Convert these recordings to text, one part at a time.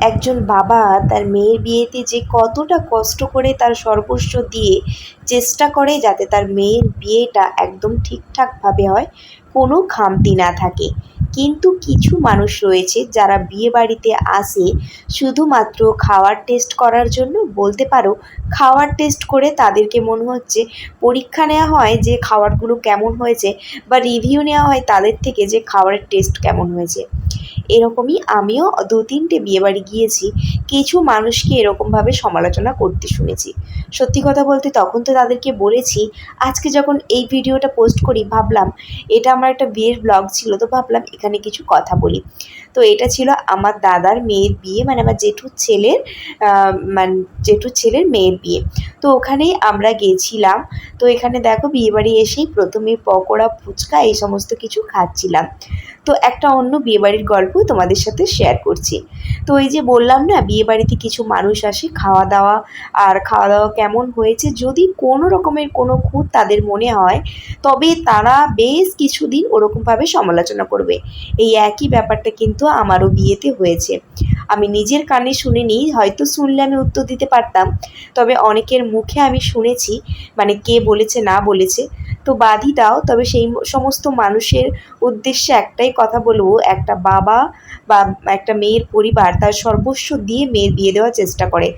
একজন বাবা তার মেয়ের বিয়েতে যে কতটা কষ্ট করে তার সর্বস্ব দিয়ে চেষ্টা করে যাতে তার মেয়ের বিয়েটা একদম ঠিকঠাকভাবে হয়, কোনো খামতি না থাকে। কিন্তু কিছু মানুষ রয়েছে যারা বিয়ে বাড়িতে আসে শুধুমাত্র খাওয়ার টেস্ট করার জন্য। বলতে পারো, খাওয়ার টেস্ট করে তাদেরকে মনে হচ্ছে পরীক্ষা নেওয়া হয় যে খাবারগুলো কেমন হয়েছে বা রিভিউ নেওয়া হয় তাদের থেকে যে খাবারের টেস্ট কেমন হয়েছে। এরকমই আমিও দু তিনটে বিয়েবাড়ি গিয়েছি। কিছু মানুষকে এরকমভাবে সমালোচনা করতে শুনেছি। সত্যি কথা বলতে তখন তো তাদেরকে বলেছি, আজকে যখন এই ভিডিওটা পোস্ট করি ভাবলাম, এটা আমার একটা বিয়ের ব্লগ ছিল, তো ভাবলাম এখানে কিছু কথা বলি। তো এটা ছিল আমার দাদার মেয়ের বিয়ে মানে আমার জেঠুর ছেলের মানে জেঠুর ছেলের মেয়ের বিয়ে। তো ওখানেই আমরা গেছিলাম। তো এখানে দেখো বিয়েবাড়ি এসেই প্রথমে পকোড়া, ফুচকা এই সমস্ত কিছু খাচ্ছিলাম। তো একটা অন্য বিয়েবাড়ির গল্প তোমাদের সাথে শেয়ার করছি। তো এই যে বললাম না বিয়েবাড়িতে কিছু মানুষ আসে খাওয়া দাওয়া আর খাওয়া দাওয়া কেমন হয়েছে, যদি কোনো রকমের কোনো খুঁত তাদের মনে হয়, তবে তারা বেশ কিছুদিন ওরকমভাবে সমালোচনা করবে। এই একই ব্যাপারটা কিন্তু আমারও বিয়েতে হয়েছে। আমি নিজের কানে শুনিনি, হয়তো শুনলে আমি উত্তর দিতে পারতাম, তবে অনেকের মুখে আমি শুনেছি মানে কে বলেছে, না বলেছে তো বাদই দাও, তবে সেই সমস্ত মানুষের উদ্দেশ্যে একটাই কথা বলব, একটা বাবা বা একটা মেয়ের পরিবার তার সর্বস্ব দিয়ে মেয়ের বিয়ে দেওয়ার চেষ্টা করে।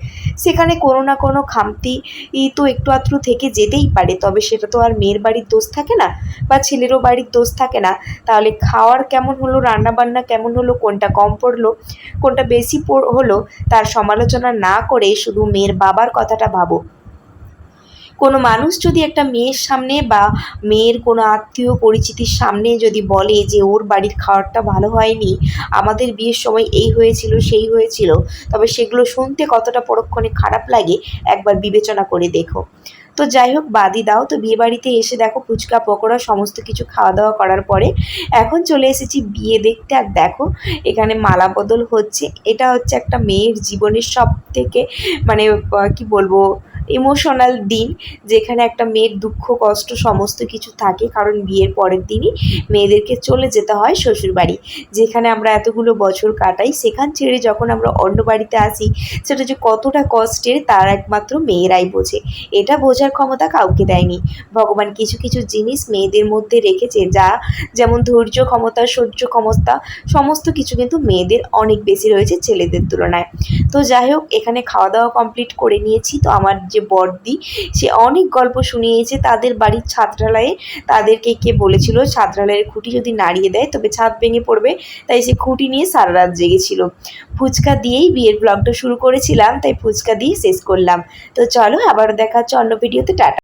সেখানে কোনো না কোনো খামতি তো একটু আধটু থেকে যেতেই পারে, তবে সেটা তো আর মেয়ের বাড়ির দোষ থাকে না বা ছেলেরও বাড়ির দোষ থাকে না। তাহলে খাওয়ার কেমন হলো, রান্নাবান্না কেমন হলো, কোনটা কম পড়ল, কোনটা বেশি হলো, তার সমালোচনা না করে শুধু মেয়ের বাবার কথাটা ভাবো। কোনো মানুষ যদি একটা মেয়ের সামনে বা মেয়ের কোনো আত্মীয় পরিচিতির সামনে যদি বলে যে ওর বাড়ির খাবারটা ভালো হয়নি, আমাদের বিয়ের সময় এই হয়েছিল, সেই হয়েছিল, তবে সেগুলো শুনতে কতটা পরক্ষণে খারাপ লাগে একবার বিবেচনা করে দেখো। তো যাই হোক, বাদই দাও তো বিয়ে বাড়িতে এসে দেখো ফুচকা, পকোড়া, সমস্ত কিছু খাওয়া দাওয়া করার পরে এখন চলে এসেছি বিয়ে দেখতে। আর দেখো, এখানে মালা বদল হচ্ছে। এটা হচ্ছে একটা মেয়ের জীবনের সব থেকে মানে কি বলব ইমোশনাল দিন, যেখানে একটা মেয়ের দুঃখ, কষ্ট, সমস্ত কিছু থাকে, কারণ বিয়ের পরের দিনই মেয়েদেরকে চলে যেতে হয় শ্বশুরবাড়ি, যেখানে আমরা এতগুলো বছর কাটাই। সেখান ছেড়ে যখন আমরা অন্য বাড়িতে আসি, সেটা যে কতটা কষ্টের, তার একমাত্র মেয়েরাই বোঝে। এটা বোঝার ক্ষমতা কাউকে দেয়নি। ভগবান কিছু কিছু জিনিস মেয়েদের মধ্যে রেখেছে, যা যেমন ধৈর্য ক্ষমতা, সহ্য ক্ষমতা, সমস্ত কিছু কিন্তু মেয়েদের অনেক বেশি রয়েছে ছেলেদের তুলনায়। তো যাই হোক, এখানে খাওয়া দাওয়া কমপ্লিট করে নিয়েছি। তো আমার যে বড়দি সে অনেক গল্প শুনিয়েছে, তাদের বাড়ির ছাত্রালয়ে তাদেরকে কে বলেছিল, ছাত্রালয়ের খুঁটি যদি নাড়িয়ে দেয়, তবে ছাদ ভেঙে পড়বে, তাই সে খুঁটি নিয়ে সারা রাত জেগেছিল। ফুচকা দিয়েই বিয়ের ব্লগটা শুরু করেছিলাম, তাই ফুচকা দিয়ে শেষ করলাম। তো চলো আবার দেখা হচ্ছে অন্য ভিডিওতে টাটা।